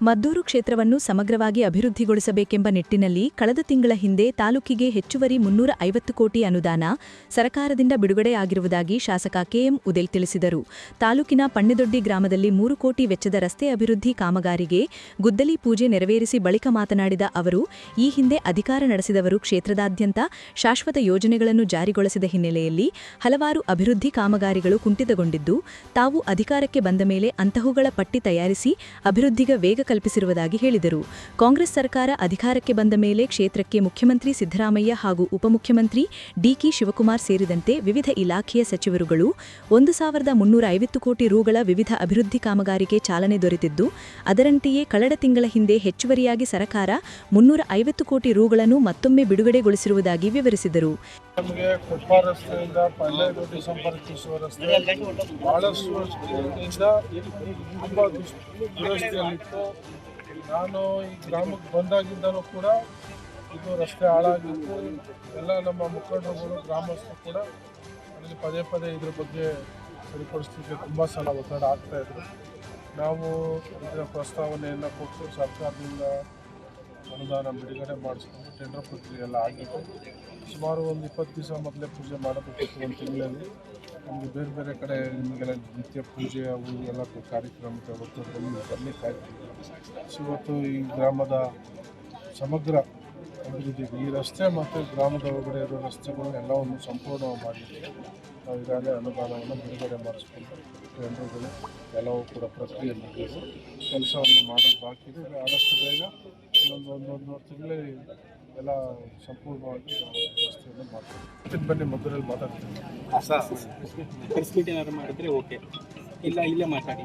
ಮದ್ದೂರು ಕ್ಷೇತ್ರವನ್ನು ಸಮಗ್ರವಾಗಿ ಅಭಿವೃದ್ಧಿಗೊಳಿಸಬೇಕೆಂಬ ನಿಟ್ಟಿನಲ್ಲಿ ಕಳೆದ ತಿಂಗಳ ಹಿಂದೆ ತಾಲೂಕಿಗೆ ಹೆಚ್ಚುವರಿ ಮುನ್ನೂರ ಐವತ್ತು ಕೋಟಿ ಅನುದಾನ ಸರಕಾರದಿಂದ ಬಿಡುಗಡೆಯಾಗಿರುವುದಾಗಿ ಶಾಸಕ ಕೆಎಂ ಉದೇಲ್ ತಿಳಿಸಿದರು. ತಾಲೂಕಿನ ಪಣ್ಣೆದೊಡ್ಡಿ ಗ್ರಾಮದಲ್ಲಿ ಮೂರು ಕೋಟಿ ವೆಚ್ಚದ ರಸ್ತೆ ಅಭಿವೃದ್ಧಿ ಕಾಮಗಾರಿಗೆ ಗುದ್ದಲಿ ಪೂಜೆ ನೆರವೇರಿಸಿ ಬಳಿಕ ಮಾತನಾಡಿದ ಅವರು, ಈ ಹಿಂದೆ ಅಧಿಕಾರ ನಡೆಸಿದವರು ಕ್ಷೇತ್ರದಾದ್ಯಂತ ಶಾಶ್ವತ ಯೋಜನೆಗಳನ್ನು ಜಾರಿಗೊಳಿಸಿದ ಹಿನ್ನೆಲೆಯಲ್ಲಿ ಹಲವಾರು ಅಭಿವೃದ್ಧಿ ಕಾಮಗಾರಿಗಳು ಕುಂಠಿತಗೊಂಡಿದ್ದು, ತಾವು ಅಧಿಕಾರಕ್ಕೆ ಬಂದ ಮೇಲೆ ಅಂತಹುಗಳ ಪಟ್ಟಿ ತಯಾರಿಸಿ ಅಭಿವೃದ್ಧಿಗೆ ವೇಗ ಕಲ್ಪಿಸಿರುವುದಾಗಿ ಹೇಳಿದರು. ಕಾಂಗ್ರೆಸ್ ಸರ್ಕಾರ ಅಧಿಕಾರಕ್ಕೆ ಬಂದ ಮೇಲೆ ಕ್ಷೇತ್ರಕ್ಕೆ ಮುಖ್ಯಮಂತ್ರಿ ಸಿದ್ದರಾಮಯ್ಯ ಹಾಗೂ ಉಪಮುಖ್ಯಮಂತ್ರಿ ಡಿಕೆ ಶಿವಕುಮಾರ್ ಸೇರಿದಂತೆ ವಿವಿಧ ಇಲಾಖೆಯ ಸಚಿವರುಗಳು ಒಂದು ಸಾವಿರದ ಮುನ್ನೂರ ಐವತ್ತು ಕೋಟಿ ರುಗಳ ವಿವಿಧ ಅಭಿವೃದ್ಧಿ ಕಾಮಗಾರಿಗೆ ಚಾಲನೆ ದೊರೆತಿದ್ದು, ಅದರಂತೆಯೇ ಕಳೆದ ತಿಂಗಳ ಹಿಂದೆ ಹೆಚ್ಚುವರಿಯಾಗಿ ಸರ್ಕಾರ ಮುನ್ನೂರ ಐವತ್ತು ಕೋಟಿ ರುಗಳನ್ನು ಮತ್ತೊಮ್ಮೆ ಬಿಡುಗಡೆಗೊಳಿಸಿರುವುದಾಗಿ ವಿವರಿಸಿದರು. ನಮಗೆ ಕೊಪ್ಪ ರಸ್ತೆಯಿಂದ ಸಂಪರ್ಕಿಸುವ ರಸ್ತೆ ಬಹಳಷ್ಟು ತುಂಬ ದುರಸ್ತಿಯಲ್ಲಿತ್ತು ನಾನು ಈ ಗ್ರಾಮಕ್ಕೆ ಬಂದಾಗಿಂದಲೂ ಕೂಡ ಇದು ರಸ್ತೆ ಹಾಳಾಗಿತ್ತು. ಎಲ್ಲ ನಮ್ಮ ಮುಖಂಡರುಗಳು, ಗ್ರಾಮಸ್ಥರು ಕೂಡ ನನಗೆ ಪದೇ ಪದೇ ಇದ್ರ ಬಗ್ಗೆ ಸರಿಪಡಿಸ್ತಿದ್ದೆ ತುಂಬ ಸಲ ಒತ್ತಡ ಆಗ್ತಾಯಿದ್ರು ನಾವು ಇದರ ಪ್ರಸ್ತಾವನೆಯನ್ನು ಕೊಟ್ಟು ಸರ್ಕಾರದಿಂದ ಅನುದಾನ ಬಿಡುಗಡೆ ಮಾಡಿಸ್ಕೊಂಡು ಟೆಂಡರ್ ಪ್ರಕ್ರಿಯೆ ಎಲ್ಲ ಆಗಿತ್ತು ಸುಮಾರು ಒಂದು ಇಪ್ಪತ್ತು ದಿವಸ ಮೊದಲೇ ಪೂಜೆ ಮಾಡಬೇಕಿತ್ತು ಒಂದು ತಿಂಗಳಲ್ಲಿ ನಮಗೆ ಬೇರೆ ಬೇರೆ ಕಡೆ ನಿಮಗೆಲ್ಲ ನಿತ್ಯ ಪೂಜೆ ಅವು ಎಲ್ಲ ಕಾರ್ಯಕ್ರಮ ಒತ್ತಡದಲ್ಲಿ ಬರಲಿಕ್ಕಾಗಿತ್ತು ಸೊ ಇವತ್ತು ಈ ಗ್ರಾಮದ ಸಮಗ್ರ ಅಭಿವೃದ್ಧಿಗೆ ಈ ರಸ್ತೆ ಮತ್ತು ಗ್ರಾಮದ ಒಳಗಡೆ ಇರೋ ರಸ್ತೆಗಳು ಎಲ್ಲವನ್ನು ಸಂಪೂರ್ಣವಾಗಿ ಮಾಡಿದ್ದೀವಿ ನಾವು ಈಗಾಗಲೇ ಅನುದಾನವನ್ನು ಬಿಡುಗಡೆ ಮಾಡಿಸ್ಕೊಂಡು ಟೆಂಡರ್ಗಳು ಎಲ್ಲವೂ ಕೂಡ ಪ್ರಕ್ರಿಯೆ ಕೆಲಸವನ್ನು ಮಾಡೋದು ಬಾಕಿ ಇದೆ. ಆದಷ್ಟು ಬೇಗ ಇನ್ನೊಂದು ಒಂದು ಒಂದು ತಿಂಗಳಲ್ಲಿ ಎಲ್ಲ ಸಂಪೂರ್ಣವಾಗಿ ವ್ಯವಸ್ಥೆಯನ್ನು ಮಾಡ್ತೀವಿ. ಬನ್ನಿ ಮದ್ದೂರಲ್ಲಿ ಮಾತಾಡ್ತೀವಿ ಮಾಡಿದ್ರೆ ಓಕೆ. ಇಲ್ಲ ಇಲ್ಲೇ ಮಾತಾಡಿ.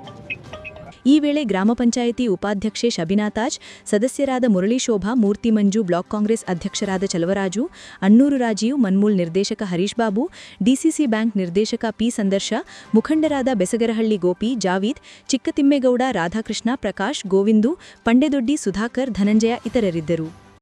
ಈ ವೇಳೆ ಗ್ರಾಮ ಪಂಚಾಯಿತಿ ಉಪಾಧ್ಯಕ್ಷೆ ಶಬಿನಾ ತಾಜ್ ಸದಸ್ಯರಾದ ಮುರಳಿ ಶೋಭಾ ಮೂರ್ತಿ ಮಂಜು ಬ್ಲಾಕ್ ಕಾಂಗ್ರೆಸ್ ಅಧ್ಯಕ್ಷರಾದ ಚಲವರಾಜು ಅಣ್ಣೂರು ರಾಜೀವ್ ಮನ್ಮೂಲ್ ನಿರ್ದೇಶಕ ಹರೀಶ್ ಬಾಬು ಡಿಸಿಸಿ ಬ್ಯಾಂಕ್ ನಿರ್ದೇಶಕ ಪಿ ಸಂದರ್ಶ ಮುಖಂಡರಾದ ಬೆಸಗರಹಳ್ಳಿ ಗೋಪಿ ಜಾವೀದ್ ಚಿಕ್ಕತಿಮ್ಮೇಗೌಡ ರಾಧಾಕೃಷ್ಣ ಪ್ರಕಾಶ್ ಗೋವಿಂದು ಪಂಡೆದೊಡ್ಡಿ ಸುಧಾಕರ್ ಧನಂಜಯ ಇತರರಿದ್ದರು.